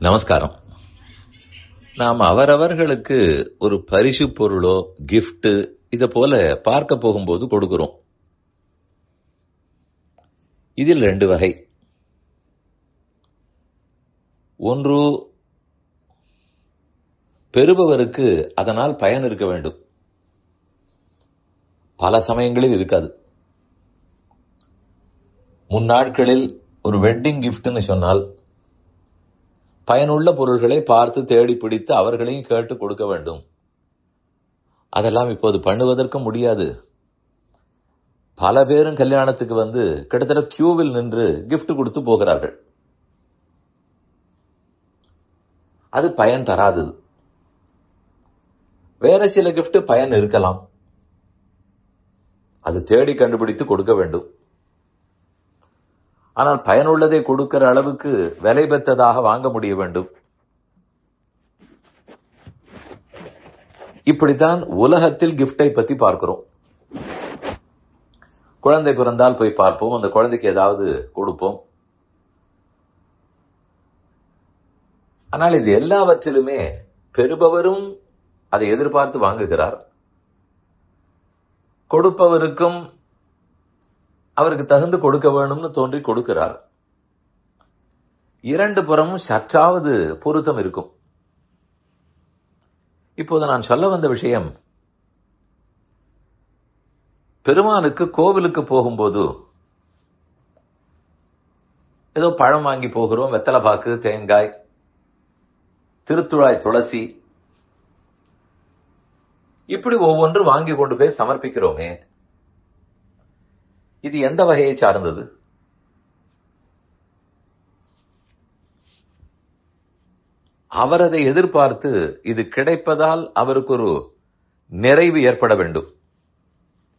நமஸ்காரம். நாம் அவரவர்களுக்கு ஒரு பரிசு பொருளோ கிஃப்ட்டு இதை போல பார்க்க போகும்போது கொடுக்கிறோம். இதில் ரெண்டு வகை. ஒன்று பெறுபவருக்கு அதனால் பயன் இருக்க வேண்டும். பல சமயங்களில் இருக்காது. முன்னாட்களில் ஒரு வெட்டிங் கிஃப்ட்னு சொன்னால் பயனுள்ள பொருள்களை பார்த்து தேடி பிடித்து அவர்களையும் கேட்டு கொடுக்க வேண்டும். அதெல்லாம் இப்போது பண்ணுவதற்கு முடியாது. பல பேரும் கல்யாணத்துக்கு வந்து கிட்டத்தட்ட கியூவில் நின்று கிஃப்ட் கொடுத்து போகிறார்கள். அது பயன் தராது வேற சில கிஃப்ட் பயன் இருக்கலாம். அது தேடி கண்டுபிடித்து கொடுக்க வேண்டும். ஆனால் பயனுள்ளதை கொடுக்கிற அளவுக்கு விலை பெற்றதாக வாங்க முடிய வேண்டும். இப்படித்தான் உலகத்தில் கிஃப்டை பத்தி பார்க்கிறோம். குழந்தை பிறந்தால் போய் பார்ப்போம். அந்த குழந்தைக்கு ஏதாவது கொடுப்போம். ஆனால் இது எல்லாவற்றிலுமே பெறுபவரும் அதை எதிர்பார்த்து வாங்குகிறார். கொடுப்பவருக்கும் அவருக்கு தகுந்து கொடுக்க வேணும்னு தோன்றி கொடுக்கிறார். இரண்டு புறமும் சற்றாவது பொருத்தம் இருக்கும். இப்போது நான் சொல்ல வந்த விஷயம் பெருமானுக்கு கோவிலுக்கு போகும்போது ஏதோ பழம் வாங்கி போகிறோம் வெத்தலை பாக்கு தேங்காய் திருத்துழாய் துளசி. இப்படி ஒவ்வொன்று வாங்கி கொண்டு போய் சமர்ப்பிக்கிறோமே இது எந்த வகையை சார்ந்தது? அவர் அதை எதிர்பார்த்து இது கிடைப்பதால் அவருக்கு ஒரு நிறைவு ஏற்பட வேண்டும்.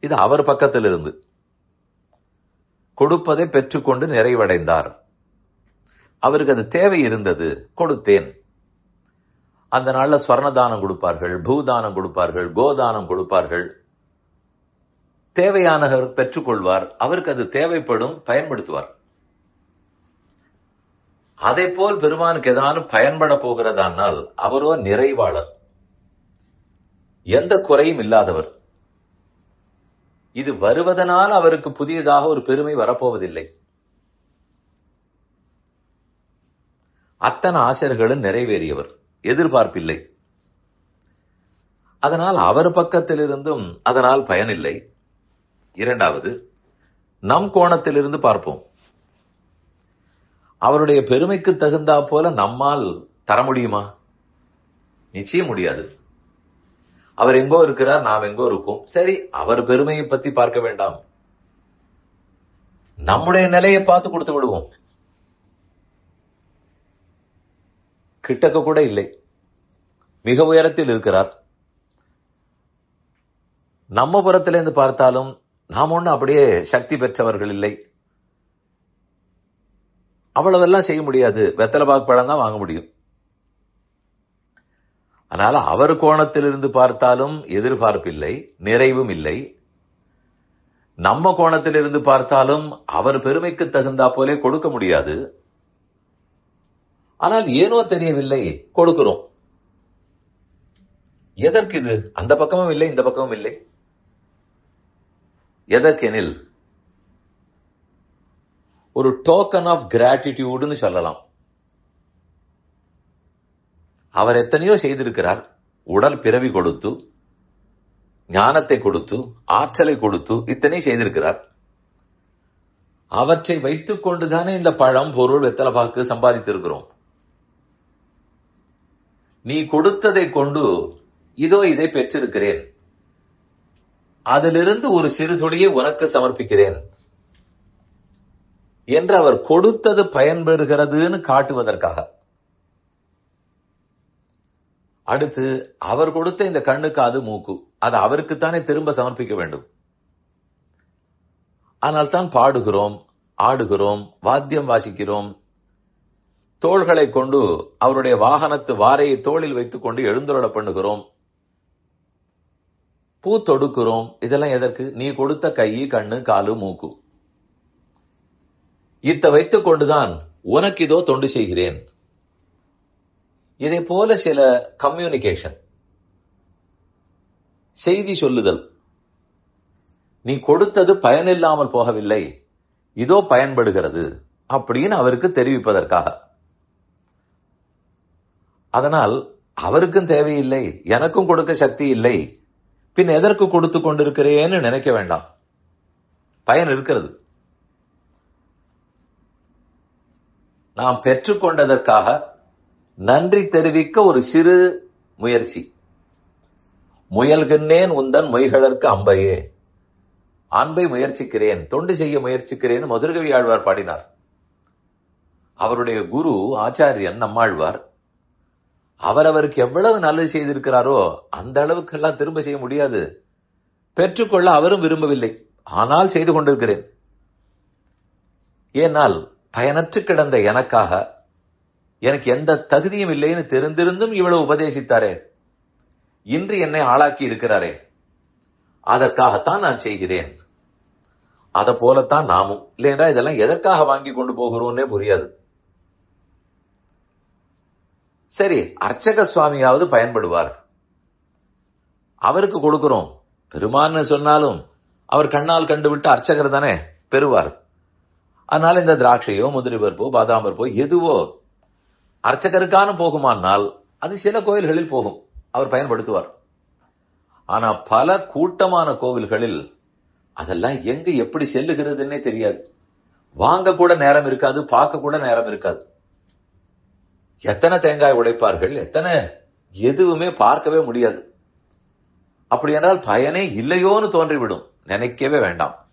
இது அவர் பக்கத்திலிருந்து. கொடுப்பதை பெற்றுக்கொண்டு நிறைவடைந்தார். அவருக்கு அது தேவை இருந்தது கொடுத்தேன். அந்த நாளில் ஸ்வர்ண தானம் கொடுப்பார்கள் பூதானம் கொடுப்பார்கள் கோதானம் கொடுப்பார்கள். தேவையானவர் பெற்றுக்கொள்வார். அவருக்கு அது தேவைப்படும் பயன்படுத்துவார். அதை போல் பெருமானுக்கு ஏதானும் பயன்பட போகிறதானால் அவரோ நிறைவாளர். எந்த குறையும் இல்லாதவர். இது வருவதனால் அவருக்கு புதியதாக ஒரு பெருமை வரப்போவதில்லை. அத்தனை ஆசிரியர்களும் நிறைவேறியவர். எதிர்பார்ப்பில்லை. அதனால் அவர் பக்கத்திலிருந்தும் அதனால் பயனில்லை. இரண்டாவது நம் கோணத்திலிருந்து பார்ப்போம். அவருடைய பெருமைக்கு தகுந்தா போல நம்மால் தர முடியுமா? நிச்சயம் முடியாது. அவர் எங்கோ இருக்கிறார் நாம் எங்கோ இருக்கோம். சரி அவர் பெருமையை பத்தி பார்க்க வேண்டாம். நம்முடைய நிலையை பார்த்து கொடுத்து விடுவோம். கிட்டக்க கூட இல்லை. மிக உயரத்தில் இருக்கிறார். நம்ம புறத்திலிருந்து பார்த்தாலும் நாம் ஒன்றும் அப்படியே சக்தி பெற்றவர்கள் இல்லை. அவ்வளவெல்லாம் செய்ய முடியாது. வெத்தலை பாக்கு பழம் தான் வாங்க முடியும். அதனால அவர் கோணத்திலிருந்து பார்த்தாலும் எதிர்பார்ப்பில்லை நிறைவும் இல்லை. நம்ம கோணத்திலிருந்து பார்த்தாலும் அவர் பெருமைக்கு தகுந்தா போலே கொடுக்க முடியாது. ஆனால் ஏனோ தெரியவில்லை கொடுக்கிறோம். எதற்கு இது? அந்த பக்கமும் இல்லை இந்த பக்கமும் இல்லை. எதற்கெனில் ஒரு டோக்கன் ஆஃப் கிராட்டிடியூடுன்னு சொல்லலாம். அவர் எத்தனையோ செய்திருக்கிறார். உடல் பிறவி கொடுத்து ஞானத்தை கொடுத்து ஆற்றலை கொடுத்து இத்தனை செய்திருக்கிறார். அவற்றை வைத்துக் கொண்டுதானே இந்த பழம் பொருள் வெத்தலை பாக்கு சம்பாதித்திருக்கிறோம். நீ கொடுத்ததை கொண்டு இதோ இதை பெற்றிருக்கிறேன். அதிலிருந்து ஒரு சிறு துளியை உனக்கு சமர்ப்பிக்கிறேன். என்று அவர் கொடுத்தது பயன்பெறுகிறதுன்னு காட்டுவதற்காக. அடுத்து அவர் கொடுத்த இந்த கண்ணுக்கு அது மூக்கு. அது அவருக்குத்தானே திரும்ப சமர்ப்பிக்க வேண்டும். ஆனால் தான் பாடுகிறோம் ஆடுகிறோம் வாத்தியம் வாசிக்கிறோம். தோள்களை கொண்டு அவருடைய வாகனத்து வாரையை தோளில் வைத்துக் கொண்டு எழுந்துருள பண்ணுகிறோம். பூ தொடுக்கிறோம். இதெல்லாம் எதற்கு? நீ கொடுத்த கை கண்ணு காலு மூக்கு. இத்த வைத்துக் கொண்டுதான் உனக்கு இதோ தொண்டு செய்கிறேன். இதை போல சில கம்யூனிகேஷன் செய்தி சொல்லுதல். நீ கொடுத்தது பயனில்லாமல் போகவில்லை. இதோ பயன்படுகிறது. அப்படின்னு அவருக்கு தெரிவிப்பதற்காக. அதனால் அவருக்கும் தேவையில்லை. எனக்கும் கொடுக்க சக்தி இல்லை. பின் எதற்கு கொடுத்து கொண்டிருக்கிறேன்னு நினைக்க வேண்டாம். பயன் இருக்கிறது. நாம் பெற்றுக்கொண்டதற்காக நன்றி தெரிவிக்க ஒரு சிறு முயற்சி. முயல்கின்றேன் உந்தன் மொய்களற்கு அம்பையே. அன்பை முயற்சிக்கிறேன் தொண்டு செய்ய முயற்சிக்கிறேன் மதுரகவி ஆழ்வார் பாடினார். அவருடைய குரு ஆச்சாரியன் நம்மாழ்வார் அவர் அவருக்கு எவ்வளவு நல்லது செய்திருக்கிறாரோ அந்த அளவுக்கெல்லாம் திரும்ப செய்ய முடியாது. பெற்றுக்கொள்ள அவரும் விரும்பவில்லை. ஆனால் செய்து கொண்டிருக்கிறேன். ஏனால் பயனற்று கிடந்த எனக்காக எனக்கு எந்த தகுதியும் இல்லைன்னு தெரிந்திருந்தும் இவ்வளவு உபதேசித்தாரே. இன்று என்னை ஆளாக்கி இருக்கிறாரே. அதற்காகத்தான் நான் செய்கிறேன். அதை போலத்தான் நாமும். இல்லைன்றா இதெல்லாம் எதற்காக வாங்கி கொண்டு போகிறோம்னே புரியாது. சரி அர்ச்சக சுவாமியாவது பயன்படுவார். அவருக்கு கொடுக்கிறோம். பெருமான்னு சொன்னாலும் அவர் கண்ணால் கண்டுவிட்டு அர்ச்சகர் தானே பெறுவார். அதனால இந்த திராட்சையோ முதிரி பருப்போ பாதாம் பருப்போ எதுவோ அர்ச்சகருக்கான போகுமானால் அது சில கோயில்களில் போகும். அவர் பயன்படுத்துவார். ஆனா பல கூட்டமான கோவில்களில் அதெல்லாம் எங்க எப்படி செல்லுகிறதுன்னே தெரியாது. வாங்க கூட நேரம் இருக்காது பார்க்க கூட நேரம் இருக்காது. எத்தனை தேங்காய் உடைப்பார்கள்? எத்தனை? எதுவுமே பார்க்கவே முடியாது. அப்படி என்றால் பயனே இல்லையோன்னு தோன்றிவிடும். நினைக்கவே வேண்டாம்.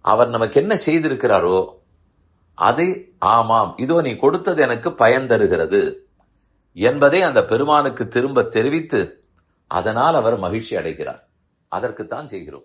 அவர் நமக்கு என்ன செய்திருக்கிறாரோ அதை ஆமாம் இதோ நீ கொடுத்தது எனக்கு பயன் தருகிறது என்பதை அந்த பெருமானுக்கு திரும்ப தெரிவித்து அதனால் அவர் மகிழ்ச்சி அடைகிறார். அதற்குத்தான் செய்கிறோம்.